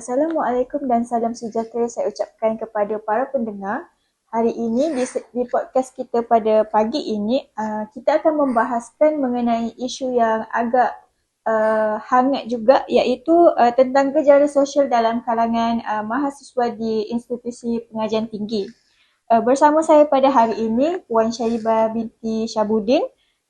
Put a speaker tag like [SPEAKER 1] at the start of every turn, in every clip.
[SPEAKER 1] Assalamualaikum dan salam sejahtera saya ucapkan kepada para pendengar. Hari ini di, di podcast kita pada pagi ini, uh, kita akan membahaskan mengenai isu yang agak uh, hangat juga iaitu uh, tentang gejala sosial dalam kalangan uh, mahasiswa di institusi pengajian tinggi. Uh, bersama saya pada hari ini, Puan Syaribah binti Syabudin,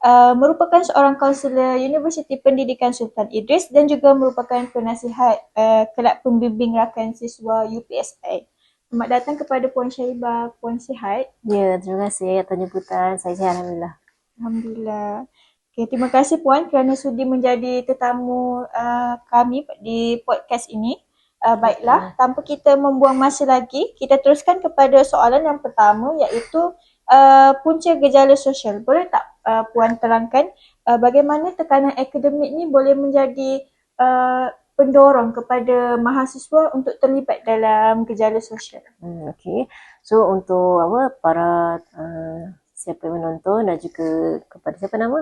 [SPEAKER 1] uh, merupakan seorang kaunselor Universiti Pendidikan Sultan Idris dan juga merupakan penasihat uh, Kelab Pembimbing Rakan Siswa UPSI. Selamat datang kepada Puan Syaribah. Puan sihat?
[SPEAKER 2] Ya, terima kasih atas jemputan. Saya sihat Alhamdulillah.
[SPEAKER 1] Alhamdulillah. Okay, terima kasih Puan kerana sudi menjadi tetamu uh, kami di podcast ini. Uh, baiklah, tanpa kita membuang masa lagi, kita teruskan kepada soalan yang pertama iaitu uh, punca gejala sosial. Boleh tak uh, Puan terangkan uh, bagaimana tekanan akademik ni boleh menjadi uh, pendorong kepada mahasiswa untuk terlibat dalam gejala sosial?
[SPEAKER 2] Hmm, okay. So untuk apa para uh, siapa yang menonton dan juga kepada siapa nama?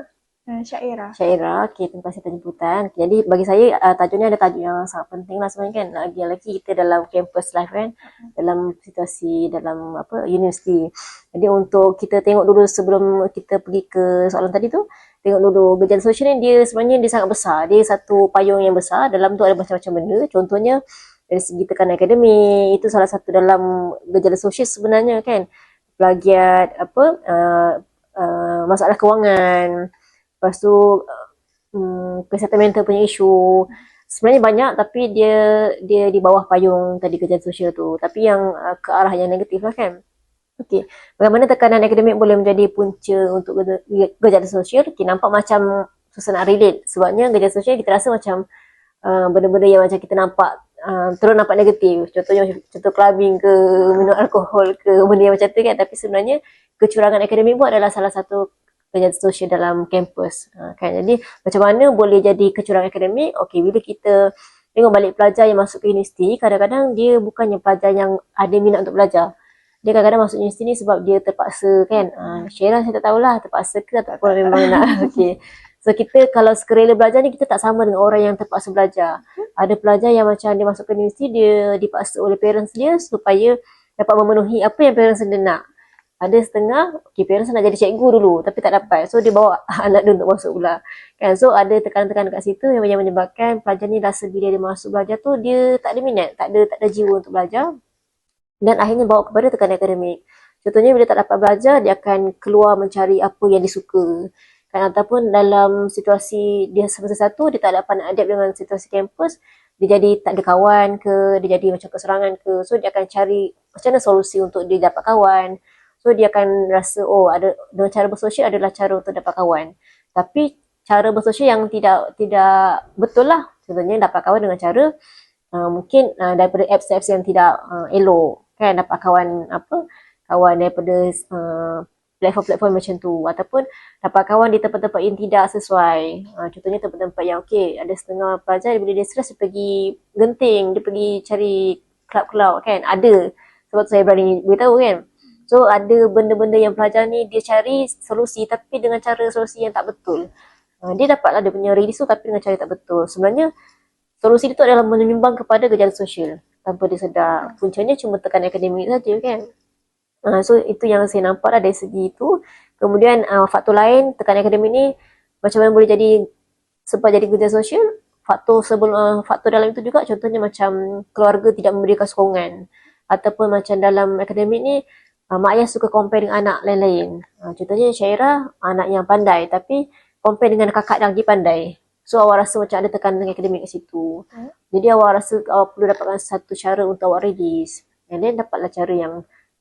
[SPEAKER 1] Uh, Syairah.
[SPEAKER 2] Syairah. Okay, terima kasih atas jemputan. Jadi bagi saya uh, tajuk ni ada tajuk yang sangat penting lah sebenarnya kan. Lagi-lagi kita dalam campus life kan. Dalam situasi dalam apa universiti. Jadi untuk kita tengok dulu sebelum kita pergi ke soalan tadi tu. Tengok dulu gejala sosial ni dia sebenarnya dia sangat besar. Dia satu payung yang besar. Dalam tu ada macam-macam benda. Contohnya dari segi tekanan akademik. Itu salah satu dalam gejala sosial sebenarnya kan. Plagiat apa uh, uh, masalah kewangan. Lepas tu um, kesihatan mental punya isu. Sebenarnya banyak tapi dia dia di bawah payung tadi kejadian sosial tu. Tapi yang uh, ke arah yang negatif lah kan. Okey. Bagaimana tekanan akademik boleh menjadi punca untuk gejala sosial? Okay, nampak macam susah nak relate. Sebabnya gejala sosial kita rasa macam uh, benda-benda yang macam kita nampak uh, terus nampak negatif. Contohnya contoh clubbing ke, minum alkohol ke, benda yang macam tu kan. Tapi sebenarnya kecurangan akademik pun adalah salah satu kerja sosial dalam kampus ha, kan? Jadi macam mana boleh jadi kecurangan akademik? Okey bila kita tengok balik pelajar yang masuk ke universiti kadang-kadang dia bukannya pelajar yang ada minat untuk belajar. Dia kadang-kadang masuk universiti ni sebab dia terpaksa kan? Ha, Syirah saya tak tahulah terpaksa ke atau apa memang nak. Okey. So kita kalau sekerela belajar ni kita tak sama dengan orang yang terpaksa belajar. Ada pelajar yang macam dia masuk ke universiti dia dipaksa oleh parents dia supaya dapat memenuhi apa yang parents dia nak ada setengah, okay, parents nak jadi cikgu dulu tapi tak dapat. So dia bawa anak dia untuk masuk pula. Kan? So ada tekanan-tekanan kat situ yang, menyebabkan pelajar ni rasa bila dia masuk belajar tu dia tak ada minat, tak ada tak ada jiwa untuk belajar. Dan akhirnya bawa kepada tekanan akademik. Contohnya bila tak dapat belajar, dia akan keluar mencari apa yang dia suka. Kan? Ataupun dalam situasi dia semasa satu, dia tak dapat nak adapt dengan situasi kampus, dia jadi tak ada kawan ke, dia jadi macam keserangan ke. So dia akan cari macam mana solusi untuk dia dapat kawan. So dia akan rasa oh ada dengan cara bersosial adalah cara untuk dapat kawan. Tapi cara bersosial yang tidak tidak betul lah. Contohnya dapat kawan dengan cara uh, mungkin uh, daripada apps-apps yang tidak uh, elok. Kan dapat kawan apa? Kawan daripada uh, platform-platform macam tu ataupun dapat kawan di tempat-tempat yang tidak sesuai. Uh, contohnya tempat-tempat yang okey, ada setengah pelajar bila dia stres dia pergi genting, dia pergi cari club-club kan. Ada. Sebab tu saya berani beritahu kan. So ada benda-benda yang pelajar ni dia cari solusi tapi dengan cara solusi yang tak betul. Uh, dia dapatlah dia punya release tu tapi dengan cara tak betul. Sebenarnya solusi itu adalah menyumbang kepada gejala sosial tanpa dia sedar. Puncanya cuma tekan akademik saja kan. Uh, so itu yang saya nampak lah dari segi itu. Kemudian uh, faktor lain tekan akademik ni macam mana boleh jadi sebab jadi gejala sosial. Faktor sebelum uh, faktor dalam itu juga contohnya macam keluarga tidak memberikan sokongan ataupun macam dalam akademik ni uh, mak ayah suka compare dengan anak lain-lain. Uh, contohnya Syairah anak yang pandai tapi compare dengan kakak yang lagi pandai. So awak rasa macam ada tekanan akademik kat situ. Hmm. Jadi awak rasa awak perlu dapatkan satu cara untuk awak release. And then dapatlah cara yang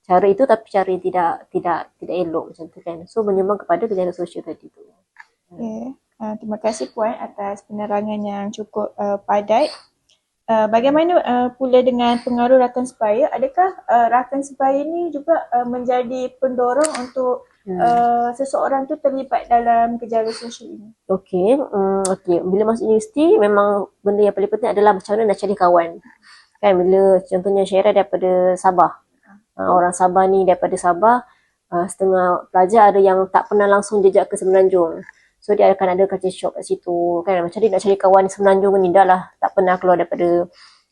[SPEAKER 2] cara itu tapi cara yang tidak tidak tidak elok macam tu kan. So menyumbang kepada kejadian sosial tadi tu.
[SPEAKER 1] Okay. Uh, terima kasih Puan atas penerangan yang cukup uh, padat. Uh, bagaimana uh, pula dengan pengaruh rakan sebaya? Adakah uh, rakan sebaya ni juga uh, menjadi pendorong untuk hmm. uh, seseorang tu terlibat dalam gejala sosial ini?
[SPEAKER 2] Okey, um, okey. Bila masuk universiti memang benda yang paling penting adalah macam mana nak cari kawan. Kan bila contohnya Syairah daripada Sabah. Uh, orang Sabah ni daripada Sabah uh, setengah pelajar ada yang tak pernah langsung jejak ke Semenanjung. So dia akan ada culture shock kat situ kan. Macam dia nak cari kawan Semenanjung ni dah lah tak pernah keluar daripada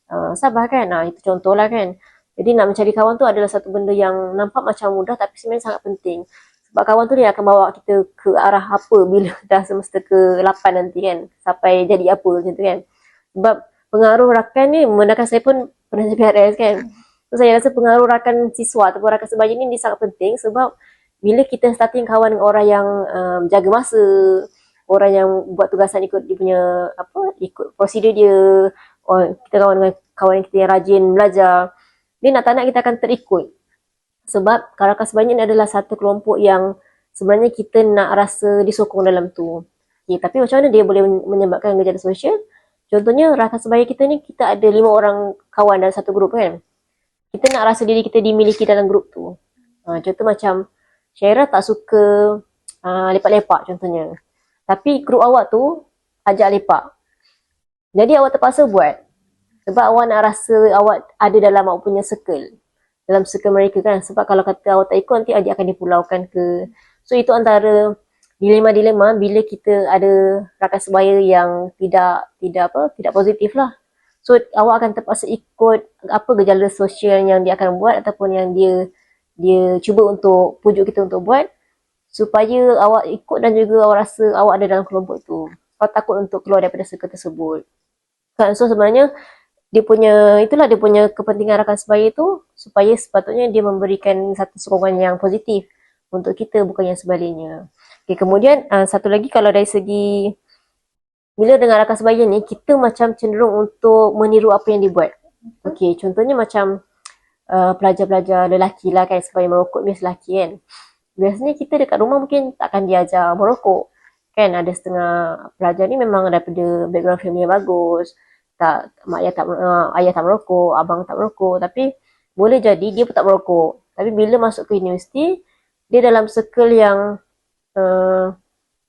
[SPEAKER 2] uh, Sabah kan. Nah, itu contoh lah kan. Jadi nak mencari kawan tu adalah satu benda yang nampak macam mudah tapi sebenarnya sangat penting. Sebab kawan tu dia akan bawa kita ke arah apa bila dah semester ke 8 nanti kan. Sampai jadi apa macam tu kan. Sebab pengaruh rakan ni memandangkan saya pun pernah jadi PRS kan. So, saya rasa pengaruh rakan siswa ataupun rakan sebaya ni, ni sangat penting sebab bila kita starting kawan dengan orang yang um, jaga masa, orang yang buat tugasan ikut dia punya apa ikut prosedur dia, or kita kawan dengan kawan kita yang rajin belajar, dia nak tak nak kita akan terikut. Sebab rakan sebaya ni adalah satu kelompok yang sebenarnya kita nak rasa disokong dalam tu. Okay, tapi macam mana dia boleh menyebabkan gejala sosial? Contohnya rakan sebaya kita ni kita ada lima orang kawan dalam satu grup kan kita nak rasa diri kita dimiliki dalam grup tu. Uh, contoh macam Syaira tak suka uh, lepak-lepak contohnya. Tapi grup awak tu ajak lepak. Jadi awak terpaksa buat. Sebab awak nak rasa awak ada dalam awak punya circle. Dalam circle mereka kan. Sebab kalau kata awak tak ikut nanti adik akan dipulaukan ke. So itu antara dilema-dilema bila kita ada rakan sebaya yang tidak tidak apa tidak positif lah. So awak akan terpaksa ikut apa gejala sosial yang dia akan buat ataupun yang dia dia cuba untuk pujuk kita untuk buat supaya awak ikut dan juga awak rasa awak ada dalam kelompok tu. Awak takut untuk keluar daripada circle tersebut. Kan so sebenarnya dia punya itulah dia punya kepentingan rakan sebaya tu supaya sepatutnya dia memberikan satu sokongan yang positif untuk kita bukan yang sebaliknya. Okay, kemudian uh, satu lagi kalau dari segi bila dengan rakan sebaya ni kita macam cenderung untuk meniru apa yang dibuat. Okey, contohnya macam uh, pelajar-pelajar lelaki lah kan sebaya merokok biasa lelaki kan. Biasanya kita dekat rumah mungkin takkan diajar merokok. Kan ada setengah pelajar ni memang daripada background family yang bagus. Tak mak ayah tak uh, ayah tak merokok, abang tak merokok tapi boleh jadi dia pun tak merokok. Tapi bila masuk ke universiti dia dalam circle yang uh,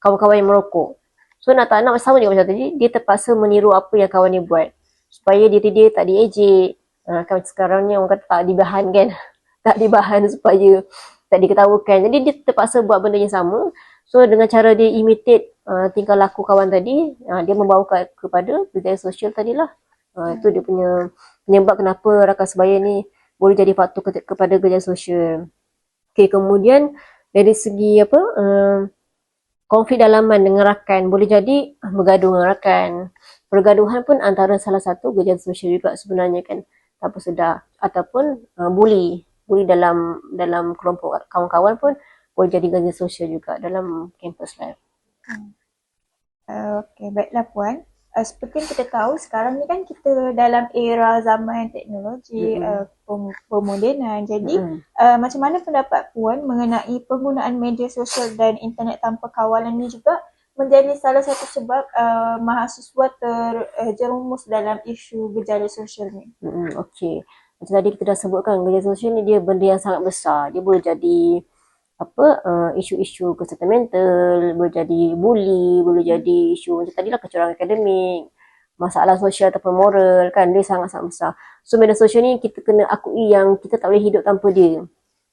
[SPEAKER 2] kawan-kawan yang merokok. So nak tak nak sama juga macam tadi, dia terpaksa meniru apa yang kawan dia buat. Supaya dia dia tak diejek. Ha, kan sekarang ni orang kata tak dibahan kan. tak dibahan supaya tak diketawakan. Jadi dia terpaksa buat benda yang sama. So dengan cara dia imitate uh, tingkah laku kawan tadi, uh, dia membawa ke, kepada budaya sosial tadilah. Uh, itu dia punya penyebab kenapa rakan sebaya ni boleh jadi faktor ke, kepada gejala sosial. Okay, kemudian dari segi apa, uh, konflik dalaman dengan rakan boleh jadi bergaduh dengan rakan. Pergaduhan pun antara salah satu gejala sosial juga sebenarnya kan. Tanpa sedar. Ataupun uh, bully. Bully dalam dalam kelompok kawan-kawan pun boleh jadi gejala sosial juga dalam campus life. Hmm.
[SPEAKER 1] Uh, okay, baiklah Puan uh, seperti yang kita tahu sekarang ni kan kita dalam era zaman teknologi mm-hmm. uh, pemodenan. Jadi mm-hmm. uh, macam mana pendapat puan mengenai penggunaan media sosial dan internet tanpa kawalan ni juga menjadi salah satu sebab uh, mahasiswa terjerumus uh, dalam isu gejala sosial ni.
[SPEAKER 2] Mm-hmm. Okey. Macam tadi kita dah sebutkan gejala sosial ni dia benda yang sangat besar. Dia boleh jadi apa uh, isu-isu kesihatan mental boleh jadi bully boleh jadi isu macam tadi lah kecurangan akademik masalah sosial ataupun moral kan dia sangat-sangat besar so media sosial ni kita kena akui yang kita tak boleh hidup tanpa dia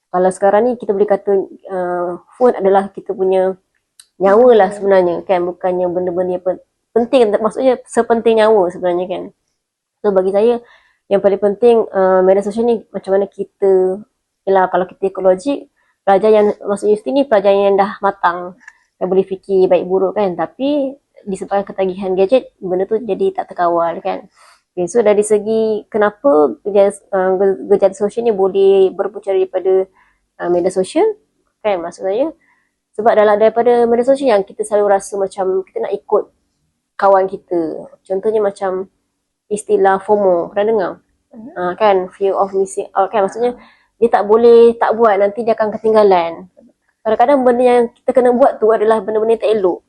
[SPEAKER 2] kalau sekarang ni kita boleh kata uh, phone adalah kita punya nyawa lah sebenarnya kan? Bukannya benda-benda yang penting. Maksudnya sepenting nyawa sebenarnya kan? So bagi saya yang paling penting uh, media sosial ni macam mana kita ialah kalau kita ekologi pelajar yang universiti ni pelajar yang dah matang yang boleh fikir baik buruk kan? Tapi disebabkan ketagihan gadget benda tu jadi tak terkawal kan? Okay, so dari segi kenapa gejala, uh, sosial ni boleh berpunca daripada uh, media sosial kan? Maksud saya sebab dalam daripada media sosial yang kita selalu rasa macam kita nak ikut kawan kita. Contohnya macam istilah FOMO. Pernah dengar? Uh-huh. uh, kan? Fear of missing out kan? Maksudnya dia tak boleh tak buat nanti dia akan ketinggalan. Kadang-kadang benda yang kita kena buat tu adalah benda-benda yang tak elok.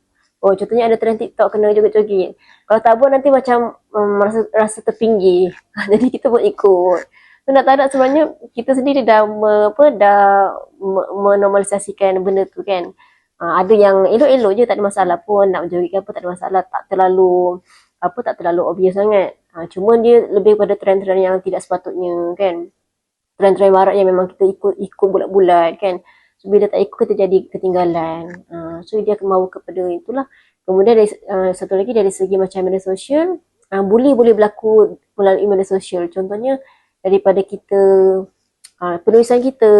[SPEAKER 2] Oh contohnya ada trend TikTok kena joget-joget. Kalau tak buat nanti macam um, rasa, rasa terpinggir. Jadi kita buat ikut so, nak tak nak sebenarnya kita sendiri dah me, apa dah menormalisasikan benda tu kan uh, ada yang elok-elok je tak ada masalah pun nak ke apa tak ada masalah tak terlalu apa tak terlalu obvious sangat uh, cuma dia lebih pada trend-trend yang tidak sepatutnya kan trend-trend barat yang memang kita ikut ikut bulat-bulat kan. So bila tak ikut kita jadi ketinggalan. Uh, so dia mahu kepada itulah. Kemudian dari uh, satu lagi dari segi macam media sosial, uh, bully boleh berlaku melalui media sosial. Contohnya daripada kita uh, penulisan kita,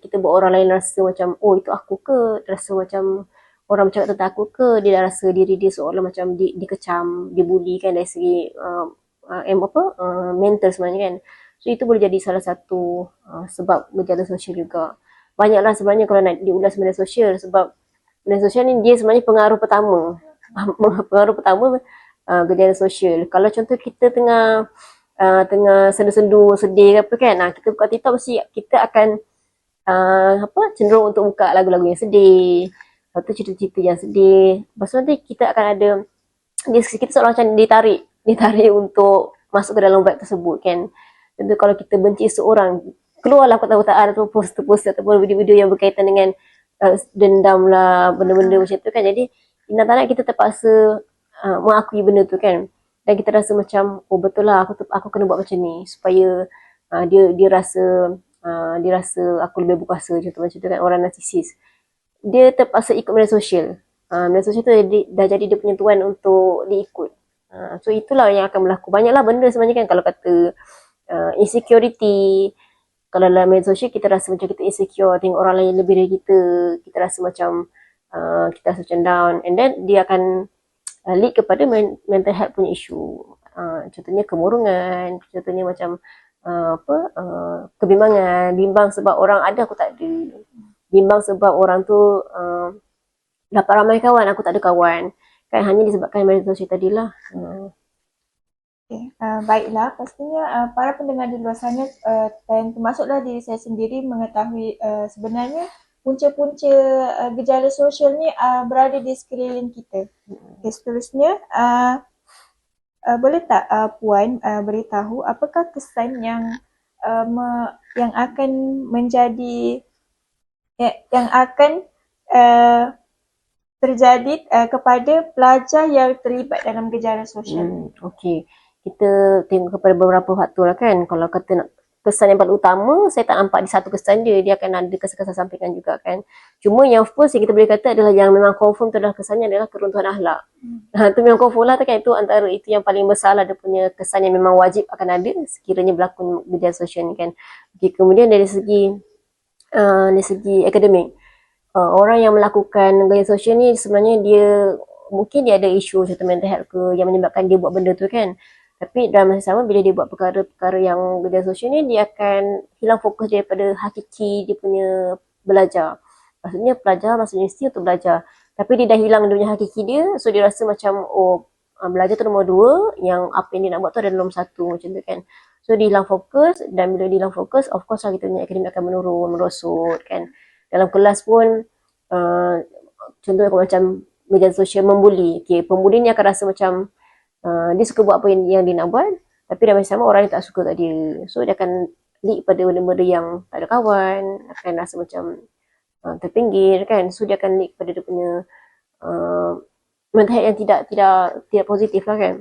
[SPEAKER 2] kita buat orang lain rasa macam oh itu aku ke, rasa macam orang bercakap tentang aku ke, dia dah rasa diri dia seolah macam di, dikecam, dibully kan dari segi uh, uh, apa uh, mental sebenarnya kan. So itu boleh jadi salah satu uh, sebab gejala sosial juga. Banyaklah sebenarnya kalau nak diulas media sosial sebab media sosial ni dia sebenarnya pengaruh pertama. pengaruh pertama uh, gejala sosial. Kalau contoh kita tengah uh, tengah sendu-sendu sedih ke apa kan, nah, kita buka TikTok mesti kita akan uh, apa cenderung untuk buka lagu-lagu yang sedih. Lepas tu cerita-cerita yang sedih. Lepas tu nanti kita akan ada kita seolah macam ditarik ditarik untuk masuk ke dalam vibe tersebut kan. Tentu kalau kita benci seorang, keluarlah kata-kataan atau poster-poster ataupun video-video yang berkaitan dengan uh, dendam lah, benda-benda macam tu kan. Jadi, nak tak nak kita terpaksa uh, mengakui benda tu kan. Dan kita rasa macam, oh betul lah aku, aku kena buat macam ni supaya uh, dia dia rasa uh, dia rasa aku lebih berkuasa contoh macam tu kan orang narsisis. Dia terpaksa ikut media sosial. Uh, media sosial tu jadi, dah jadi dia punya tuan untuk diikut. Uh, so itulah yang akan berlaku. Banyaklah benda sebenarnya kan kalau kata uh, insecurity kalau dalam media sosial kita rasa macam kita insecure tengok orang lain lebih dari kita kita rasa macam uh, kita rasa macam down and then dia akan uh, lead kepada mental health punya isu. Uh, contohnya kemurungan contohnya macam uh, apa uh, kebimbangan bimbang sebab orang ada aku tak ada. Bimbang sebab orang tu uh, dapat ramai kawan aku tak ada kawan. Kan hanya disebabkan media sosial tadilah. Uh,
[SPEAKER 1] Okay. Uh, baiklah, pastinya uh, para pendengar di luar sana uh, dan termasuklah diri saya sendiri mengetahui uh, sebenarnya punca-punca uh, gejala sosial ni uh, berada di sekeliling kita. Okay, seterusnya, uh, uh, boleh tak uh, Puan uh, beritahu apakah kesan yang uh, me, yang akan menjadi ya, yang akan uh, terjadi uh, kepada pelajar yang terlibat dalam gejala sosial?
[SPEAKER 2] Hmm, okay kita tengok kepada beberapa faktor lah kan. Kalau kata nak kesan yang paling utama, saya tak nampak di satu kesan dia, dia akan ada kesan-kesan sampingan juga kan. Cuma yang first yang kita boleh kata adalah yang memang confirm tu adalah kesannya adalah keruntuhan akhlak. Hmm. Ha, tu memang confirm lah kan itu antara itu yang paling besar lah dia punya kesan yang memang wajib akan ada sekiranya berlaku gejala sosial ni kan. Okay, kemudian dari segi uh, dari segi akademik, uh, orang yang melakukan gejala sosial ni sebenarnya dia mungkin dia ada isu contoh mental health ke yang menyebabkan dia buat benda tu kan. Tapi dalam masa sama bila dia buat perkara-perkara yang media sosial ni dia akan hilang fokus daripada hakiki dia punya belajar. Maksudnya pelajar masuk universiti untuk belajar. Tapi dia dah hilang dia punya hakiki dia so dia rasa macam oh ah, belajar tu nombor dua yang apa yang dia nak buat tu ada nombor satu macam tu kan. So dia hilang fokus dan bila dia hilang fokus of course lah kita punya akademik akan menurun, merosot kan. Dalam kelas pun uh, contohnya macam media sosial membuli. Okay, pembuli ni akan rasa macam uh, dia suka buat apa yang, yang dia nak buat tapi dalam sama orang yang tak suka kat dia. So dia akan lead pada benda-benda yang tak ada kawan akan rasa macam uh, terpinggir kan? So dia akan lead pada dia punya uh, mental yang tidak tidak tidak positif lah kan?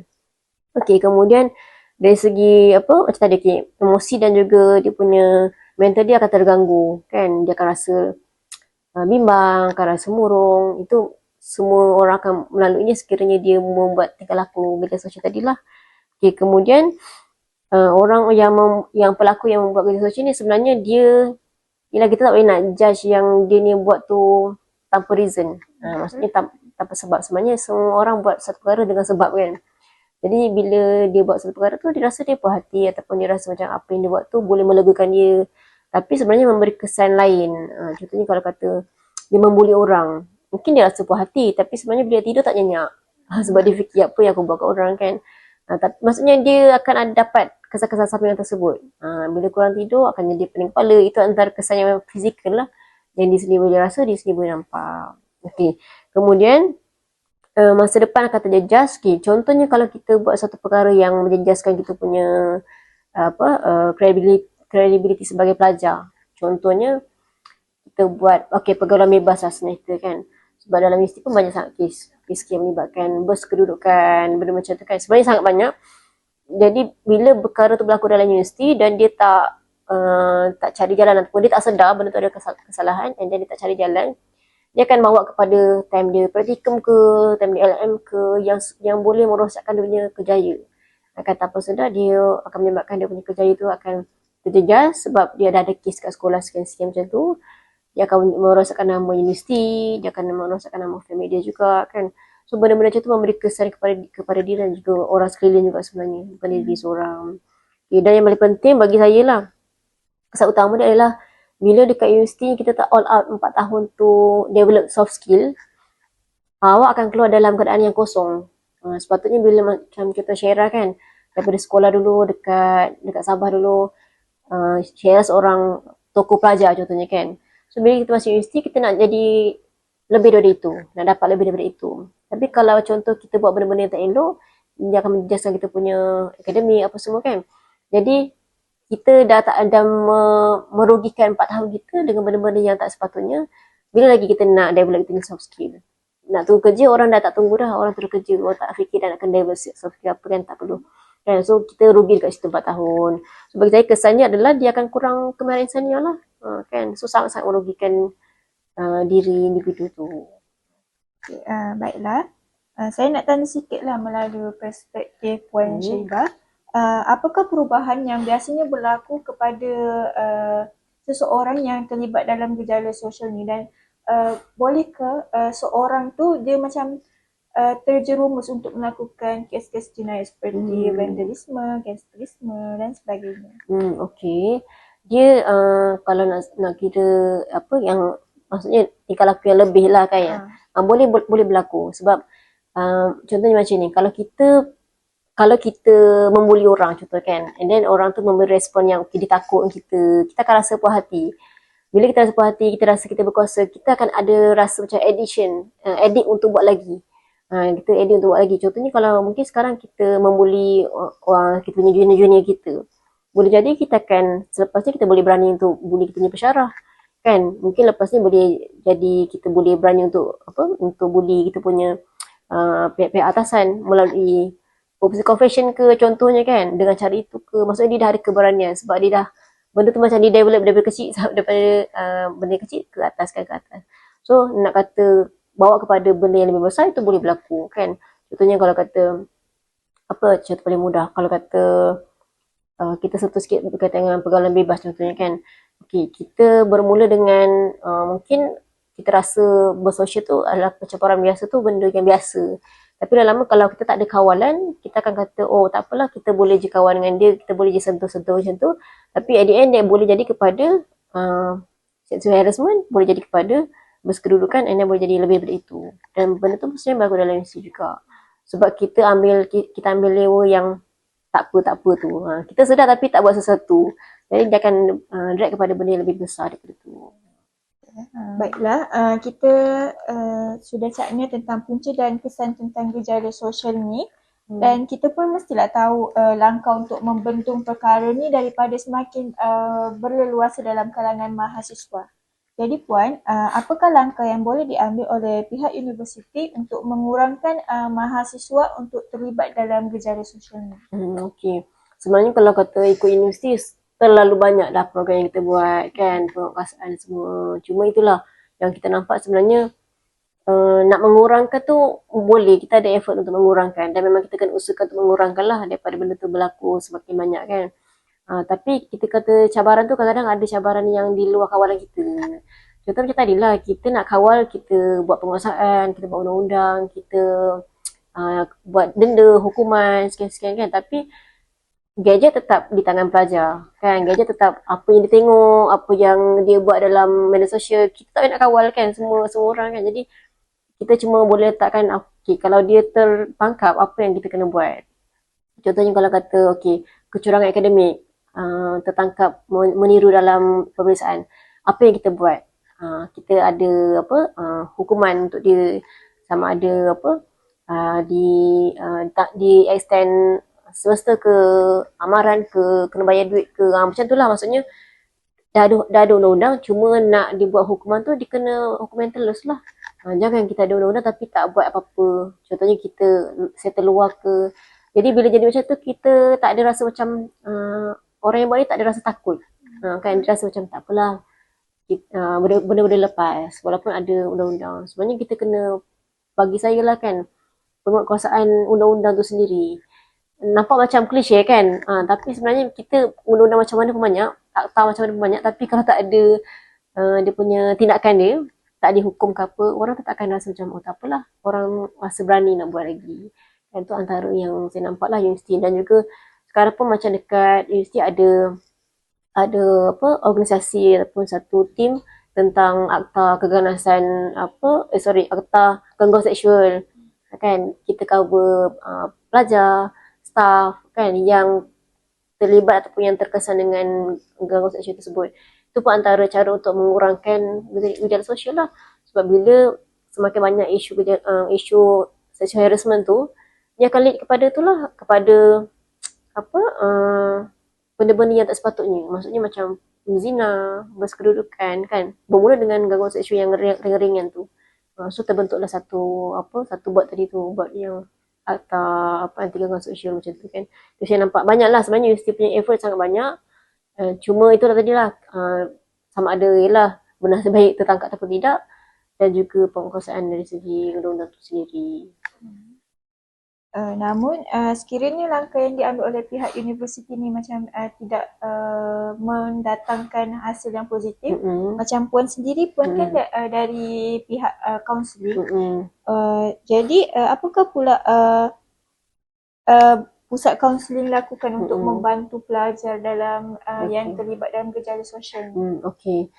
[SPEAKER 2] Okay, kemudian dari segi apa macam tadi okay, emosi dan juga dia punya mental dia akan terganggu kan? Dia akan rasa uh, bimbang akan rasa murung. Itu semua orang akan melaluinya sekiranya dia membuat tingkah laku media sosial tadi lah. Okay, kemudian uh, orang yang mem, yang pelaku yang membuat media sosial ni sebenarnya dia Yelah kita tak boleh nak judge yang dia ni buat tu tanpa reason. Uh, maksudnya tak, tanpa sebab. Sebenarnya semua orang buat satu perkara dengan sebab kan. Jadi bila dia buat satu perkara tu dia rasa dia puas hati ataupun dia rasa macam apa yang dia buat tu boleh melegakan dia. Tapi sebenarnya memberi kesan lain. Uh, contohnya kalau kata dia membuli orang mungkin dia rasa puas hati tapi sebenarnya bila tidur tak nyenyak. Sebab dia fikir apa yang aku buat kat orang kan? Ha, tapi, maksudnya dia akan ada dapat kesan-kesan sampingan tersebut. Ha, bila kurang tidur akan jadi pening kepala. Itu antara kesan yang fizikal lah. Yang dia sendiri boleh rasa dia sendiri boleh nampak. Okay. kemudian uh, masa depan akan terjejas. Okay. contohnya kalau kita buat satu perkara yang menjejaskan kita punya apa uh, credibility, credibility sebagai pelajar. Contohnya kita buat okay pergaulan bebas lah sebenarnya kan sebab dalam universiti pun banyak sangat kes kes yang melibatkan bos kedudukan benda macam tu kan sebenarnya sangat banyak jadi bila perkara tu berlaku dalam universiti dan dia tak uh, tak cari jalan ataupun dia tak sedar benda tu ada kesalahan and then dia tak cari jalan dia akan bawa kepada time dia praktikum ke, time dia LM ke yang yang boleh merosakkan dia punya kejaya. Akan tanpa sedar dia akan menyebabkan dia punya kejaya tu akan terjejas sebab dia dah ada kes kat sekolah sekian-sekian macam tu. Dia akan merosakkan nama universiti, dia akan merosakkan nama family dia juga kan. So benda-benda macam tu memberi kesan kepada kepada dia dan juga orang sekeliling juga sebenarnya. Bukan diri seorang. Okay, dan yang paling penting bagi saya lah, kesan utama dia adalah bila dekat universiti kita tak all out 4 tahun tu develop soft skill, awak akan keluar dalam keadaan yang kosong. Uh, sepatutnya bila macam kita share kan, daripada sekolah dulu, dekat dekat Sabah dulu, uh, share seorang tokoh pelajar contohnya kan. So bila kita masuk universiti, kita nak jadi lebih dari itu, nak dapat lebih daripada itu. Tapi kalau contoh kita buat benda-benda yang tak elok, dia akan menjejaskan kita punya akademik apa semua kan. Jadi kita dah tak ada merugikan 4 tahun kita dengan benda-benda yang tak sepatutnya bila lagi kita nak develop kita soft skill nak tunggu kerja orang dah tak tunggu dah orang terus kerja orang tak fikir dah nak develop soft skill apa kan tak perlu kan? So kita rugi dekat situ 4 tahun. So bagi saya kesannya adalah dia akan kurang kemahiran insania lah. Uh, kan? So sangat-sangat merugikan uh, diri individu tu.
[SPEAKER 1] Okay, uh, baiklah. Uh, saya nak tanya sikit lah melalui perspektif Puan hmm. Syibah uh, apakah perubahan yang biasanya berlaku kepada uh, seseorang yang terlibat dalam gejala sosial ni? Dan uh, bolehkah uh, seorang tu dia macam uh, terjerumus untuk melakukan kes-kes jenayah seperti hmm. vandalisme, gangsterisme dan sebagainya.
[SPEAKER 2] Hmm, okay. Dia uh, kalau nak nak kira apa yang maksudnya tingkah laku yang lebih lah kan ya. Uh. Uh, boleh boleh berlaku sebab uh, contohnya macam ni kalau kita kalau kita membuli orang contoh kan and then orang tu memberi respon yang okay, dia takut kita kita akan rasa puas hati bila kita rasa puas hati kita rasa kita berkuasa kita akan ada rasa macam addiction uh, addict untuk buat lagi uh, kita addict untuk buat lagi. Contohnya kalau mungkin sekarang kita membuli orang kita punya junior-junior kita boleh jadi kita akan selepas ni kita boleh berani untuk bully kita punya pesyarah kan? Mungkin lepas ni boleh jadi kita boleh berani untuk apa untuk bully kita punya uh, pihak-pihak atasan melalui Opsi confession ke contohnya kan? Dengan cara itu ke. Maksudnya dia dah ada keberanian sebab dia dah benda tu macam dia develop daripada kecil daripada uh, benda kecil ke atas kan ke atas. So nak kata bawa kepada benda yang lebih besar itu boleh berlaku kan? Contohnya kalau kata apa contoh paling mudah? Kalau kata uh, kita sentuh sikit berkaitan dengan pergaulan bebas contohnya kan? Okay, kita bermula dengan uh, mungkin kita rasa bersosial tu adalah pencapaian biasa tu benda yang biasa. Tapi lama-lama kalau kita tak ada kawalan, kita akan kata, oh tak apalah kita boleh je kawan dengan dia, kita boleh je sentuh-sentuh macam tu. Tapi at the end dia boleh jadi kepada uh, sexual harassment, boleh jadi kepada bersekedudukan dan boleh jadi lebih daripada itu. Dan benda tu mestinya berlaku dalam industri juga. Sebab kita ambil kita ambil level yang tak apa tak apa tu. Ha, kita sedar tapi tak buat sesuatu. Jadi dia akan uh, drag kepada benda yang lebih besar daripada tu.
[SPEAKER 1] Uh, baiklah, uh, kita uh, sudah cakapnya tentang punca dan kesan tentang gejala sosial ni hmm. dan kita pun mestilah tahu uh, langkah untuk membendung perkara ni daripada semakin uh, berleluasa dalam kalangan mahasiswa. Jadi puan, uh, apakah langkah yang boleh diambil oleh pihak universiti untuk mengurangkan uh, mahasiswa untuk terlibat dalam gejala sosial ni?
[SPEAKER 2] Hmm, okay. Sebenarnya kalau kata ikut universiti, terlalu banyak dah program yang kita buat kan? Penguasaan semua. Cuma itulah yang kita nampak sebenarnya uh, nak mengurangkan tu boleh. Kita ada effort untuk mengurangkan. Dan memang kita kena usahakan untuk mengurangkan lah daripada benda tu berlaku semakin banyak kan uh, tapi kita kata cabaran tu kadang-kadang ada cabaran yang di luar kawalan kita. Contoh macam tadi lah kita nak kawal kita buat penguasaan kita buat undang-undang kita uh, buat denda hukuman sekian-sekian kan? Tapi gadget tetap di tangan pelajar kan? Gadget tetap apa yang dia tengok apa yang dia buat dalam media sosial kita tak nak kawal kan? Semua semua orang kan? Jadi kita cuma boleh letakkan okay, kalau dia terpangkap apa yang kita kena buat. Contohnya kalau kata okay, kecurangan akademik uh, tertangkap meniru dalam pemeriksaan. Apa yang kita buat? Uh, kita ada apa uh, hukuman untuk dia. Sama ada apa uh, di uh, tak di extend semesta ke amaran ke kena bayar duit ke ha, macam tu lah. Maksudnya dah ada, dah ada undang-undang cuma nak dibuat hukuman tu dia kena hukuman telus lah. Ha, jangan kita ada undang-undang tapi tak buat apa-apa. Contohnya kita settle luar ke. Jadi bila jadi macam tu kita tak ada rasa macam uh, orang yang buat ni tak ada rasa takut Ha, kan dia rasa macam tak apalah. Uh, benda- benda-benda lepas walaupun ada undang-undang. Sebenarnya kita kena bagi saya lah kan penguatkuasaan undang-undang tu sendiri. Nampak macam klise kan. Ha, tapi sebenarnya kita undang-undang macam mana pun banyak, tak tahu macam mana pun banyak tapi kalau tak ada uh, dia punya tindakan dia, tak dihukum ke apa, orang tetap akan rasa macam oh tak apalah. Orang rasa berani nak buat lagi. Dan tu antara yang saya nampak lah universiti dan juga sekarang pun macam dekat universiti ada ada apa organisasi ataupun satu tim tentang akta keganasan apa eh sorry akta gangguan seksual. Kan kita cover uh, pelajar staff kan yang terlibat ataupun yang terkesan dengan gangguan seksual tersebut. Itu pun antara cara untuk mengurangkan gejala sosial lah. Sebab bila semakin banyak isu uh, isu sexual harassment tu dia akan lead kepada tu lah kepada apa uh, benda-benda yang tak sepatutnya. Maksudnya macam zina, bersekedudukan kan. Bermula dengan gangguan seksual yang ringan-ringan tu. Uh, so terbentuklah satu apa satu buat tadi tu buat yang atau apa anti gangguan seksual macam tu kan. Tu saya nampak banyak lah sebenarnya universiti punya effort sangat banyak. Uh, cuma itulah tadi lah uh, sama ada ialah benar sebaik tertangkap atau tidak dan juga penguasaan dari segi undang-undang tu sendiri.
[SPEAKER 1] Uh, namun uh, sekiranya langkah yang diambil oleh pihak universiti ni macam uh, tidak uh, mendatangkan hasil yang positif mm-hmm. macam puan sendiri puan mm-hmm. kan uh, dari pihak kaunseling uh, mm-hmm. uh, jadi uh, apakah pula uh, uh, pusat kaunseling lakukan mm-hmm. untuk membantu pelajar dalam uh, okay. yang terlibat dalam gejala sosial ni
[SPEAKER 2] mm, okey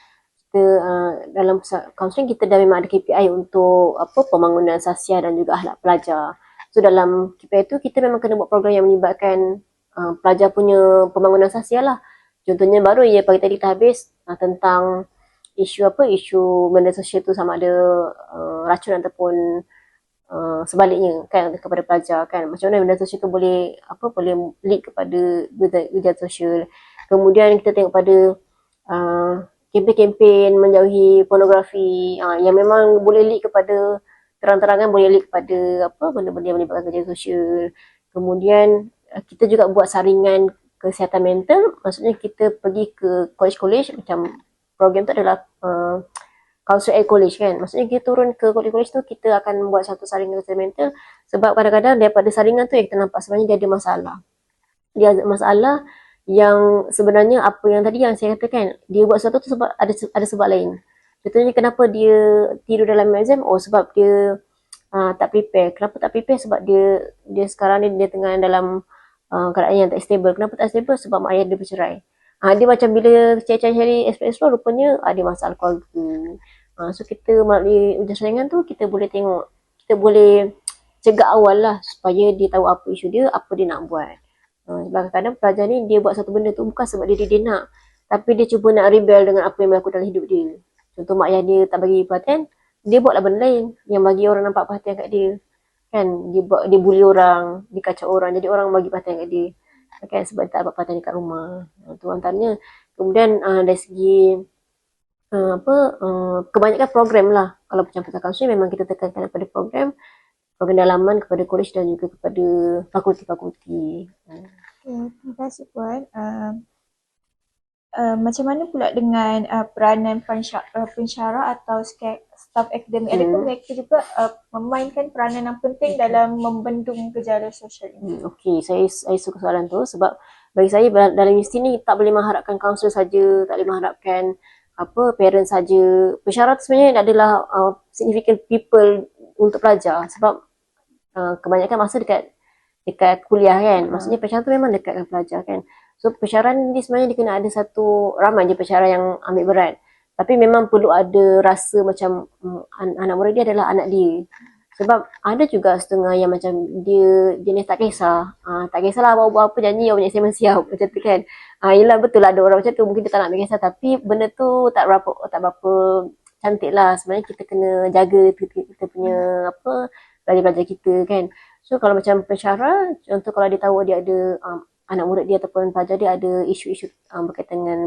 [SPEAKER 2] kita uh, dalam pusat kaunseling kita dah memang ada KPI untuk apa pembangunan sasial dan juga akhlak pelajar So dalam KPI tu kita memang kena buat program yang melibatkan uh, pelajar punya pembangunan sosial lah. Contohnya baru ya pagi tadi kita habis uh, tentang isu apa isu benda sosial tu sama ada uh, racun ataupun uh, sebaliknya kan kepada pelajar kan macam mana benda sosial tu boleh apa boleh lead kepada gejala sosial kemudian kita tengok pada uh, kempen-kempen menjauhi pornografi uh, yang memang boleh lead kepada terang-terangan boleh lead kepada apa benda-benda yang melibatkan kerja sosial. Kemudian eh, kita juga buat saringan kesihatan mental. Maksudnya kita pergi ke college-college macam program tu adalah uh, Council Aid College kan. Maksudnya kita turun ke college-college tu kita akan buat satu saringan kesihatan mental sebab kadang-kadang daripada saringan tu yang kita nampak sebenarnya dia ada masalah. Dia ada masalah yang sebenarnya apa yang tadi yang saya katakan dia buat sesuatu tu sebab ada ada sebab lain. Contohnya kenapa dia tidur dalam exam? Oh sebab dia uh, tak prepare. Kenapa tak prepare? Sebab dia dia sekarang ni dia tengah dalam uh, keadaan yang tak stable. Kenapa tak stable? Sebab mak ayah dia bercerai. Uh, dia macam bila cari-cari explore rupanya ada masalah keluarga. Uh, so kita melalui ujian saringan tu kita boleh tengok, kita boleh cegah awal lah supaya dia tahu apa isu dia, apa dia nak buat. Uh, sebab kadang-kadang pelajar ni dia buat satu benda tu bukan sebab dia, dia nak. Tapi dia cuba nak rebel dengan apa yang berlaku dalam hidup dia. Contoh mak ayah dia tak bagi perhatian, dia buatlah benda lain yang bagi orang nampak perhatian kat dia. Kan, dia buat dia bully orang, dia kacau orang, jadi orang bagi perhatian kat dia. Kan, sebab dia tak dapat perhatian dekat rumah. Itu antaranya. Kemudian uh, dari segi uh, apa uh, kebanyakan program lah. Kalau macam pusat kaunseling memang kita tekankan kepada program program dalaman kepada kolej dan juga kepada fakulti-fakulti.
[SPEAKER 1] Okay, terima kasih Puan. Uh, uh, macam mana pula dengan uh, peranan uh, pensyarah atau staf akademik? Hmm. Adakah mereka juga uh, memainkan peranan yang penting dalam membendung gejala sosial ini?
[SPEAKER 2] Hmm, Okey, saya saya suka soalan tu sebab bagi saya dalam universiti ni tak boleh mengharapkan kaunselor saja, tak boleh mengharapkan apa parent saja. Pensyarah tu sebenarnya adalah uh, significant people untuk pelajar sebab uh, kebanyakan masa dekat dekat kuliah kan. Hmm. Maksudnya pensyarah tu memang dekat dengan pelajar kan. So pesyaran ni sebenarnya dia kena ada satu ramai je pesyaran yang ambil berat. Tapi memang perlu ada rasa macam um, anak murid dia adalah anak dia. Sebab ada juga setengah yang macam dia jenis tak kisah. Uh, tak kisahlah buat apa janji yang banyak siap siap macam tu kan. Uh, yelah betul lah ada orang macam tu mungkin dia tak nak ambil kisah tapi benda tu tak berapa tak berapa cantik lah. Sebenarnya kita kena jaga kita, punya apa pelajar-pelajar kita kan. So kalau macam pensyarah, contoh kalau dia tahu dia ada um, anak murid dia ataupun pelajar dia ada isu-isu um, berkaitan dengan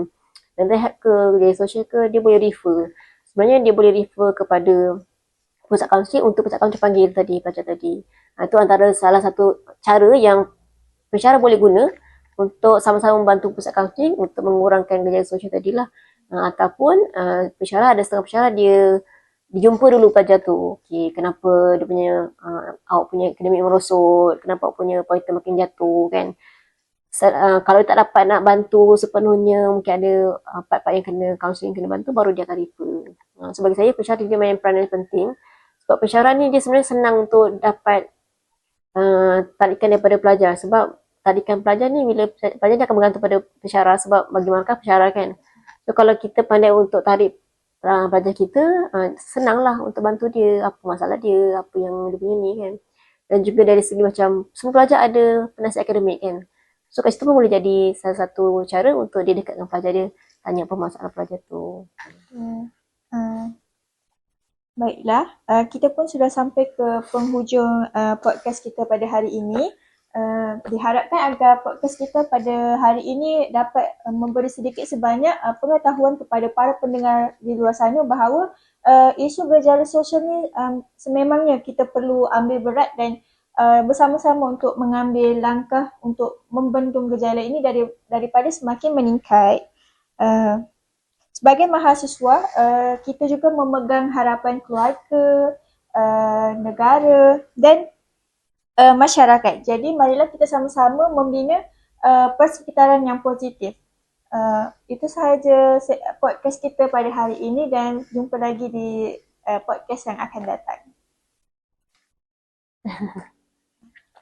[SPEAKER 2] mental health ke, gaya sosial ke, dia boleh refer. Sebenarnya dia boleh refer kepada pusat kaunseling untuk pusat kaunseling panggil tadi, pelajar tadi. Ha, itu antara salah satu cara yang pensyarah boleh guna untuk sama-sama membantu pusat counselling untuk mengurangkan gejala sosial tadi lah. Uh, ataupun uh, pensyarah ada setengah pensyarah dia dijumpa dulu pelajar tu. Okay, kenapa dia punya, uh, awak punya akademik merosot, kenapa awak punya pointer makin jatuh kan. Uh, kalau tak dapat nak bantu sepenuhnya, mungkin ada uh, part-part yang kena counselling kena bantu, baru dia akan refer. Uh, sebagai saya, pensyarah dia main peranan yang penting. Sebab pensyarah ni dia sebenarnya senang untuk dapat uh, tarikan daripada pelajar. Sebab tarikan pelajar ni bila pelajar dia akan bergantung pada pensyarah sebab bagaimanakah pensyarah kan. So kalau kita pandai untuk tarik uh, pelajar kita uh, senanglah untuk bantu dia apa masalah dia apa yang dia punya ni kan dan juga dari segi macam semua pelajar ada penasihat akademik kan so kat situ pun boleh jadi salah satu cara untuk dia dekat dengan pelajar dia tanya apa masalah pelajar tu.
[SPEAKER 1] Hmm. uh, baiklah. Uh, kita pun sudah sampai ke penghujung uh, podcast kita pada hari ini. Uh, diharapkan agar podcast kita pada hari ini dapat uh, memberi sedikit sebanyak uh, pengetahuan kepada para pendengar di luar sana bahawa uh, isu gejala sosial ni um, sememangnya kita perlu ambil berat dan uh, bersama-sama untuk mengambil langkah untuk membendung gejala ini dari daripada semakin meningkat. Uh, sebagai mahasiswa, uh, kita juga memegang harapan keluarga, uh, negara dan uh, masyarakat. Jadi marilah kita sama-sama membina uh, persekitaran yang positif. Uh, itu sahaja podcast kita pada hari ini dan jumpa lagi di uh, podcast yang akan datang.